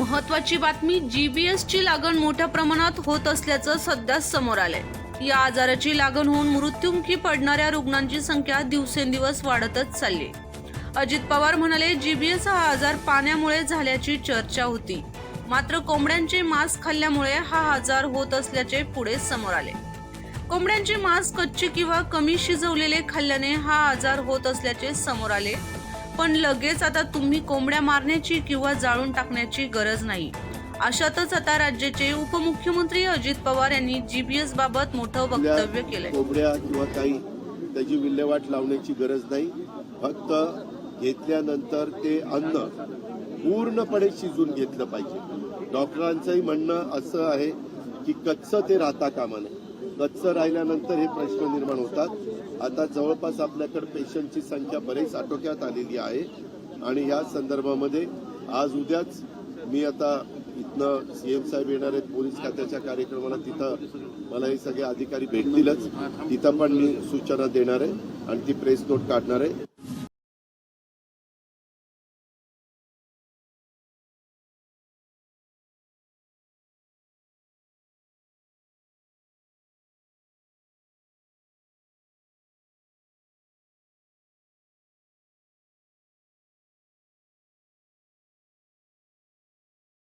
महत्वाची बातमी जीबीएस ची लागण मोठ्या प्रमाणात होत असल्याचं सध्या समोर आलंय. या आजाराची लागण होऊन मृत्युमुखी पडणाऱ्या रुग्णांची संख्या दिवसेंदिवस वाढतच चालली. अजित पवार म्हणाले जीबीएस हा आजार पाण्यामुळे झाल्याची चर्चा होती. मात्र कोंबड्यांचे मांस खाल्ल्यामुळे हा आजार होत असल्याचे पुढे समोर आले. कोंबड्यांचे मांस कच्चे किंवा कमी शिजवलेले खाल्ल्याने हा आजार होत असल्याचे समोर आले. पण लगेच आता तुम्ही कोंबड्या मारण्याची किंवा जाळून टाकण्याची गरज नाही. अशातच आता राज्याचे उपमुख्यमंत्री अजित पवार यांनी जीपीएस बाबत मोठं वक्तव्य केलंय. कोंबड्या किंवा काही त्याची विल्हेवाट लावण्याची गरज नाही. फक्त घेतल्यानंतर ते अन्न पूर्णपणे शिजून घेतलं पाहिजे. डॉक्टरांचंही म्हणणं असं आहे की कच्चं ते राहता कामा नये. कच्चं राहिल्यानंतर हे प्रश्न निर्माण होतात. आता जवळपास आपल्याकडे पेशंटची संख्या बरेच आटोक्यात आलेली आहे. आणि या संदर्भामध्ये आज उद्याच मी आता इथनं सीएम साहेब येणार आहेत पोलीस खात्याच्या कार्यक्रमाला. तिथं मला हे सगळे अधिकारी भेटतीलच. तिथं पण मी सूचना देणार आहे आणि ती प्रेस नोट काढणार आहे.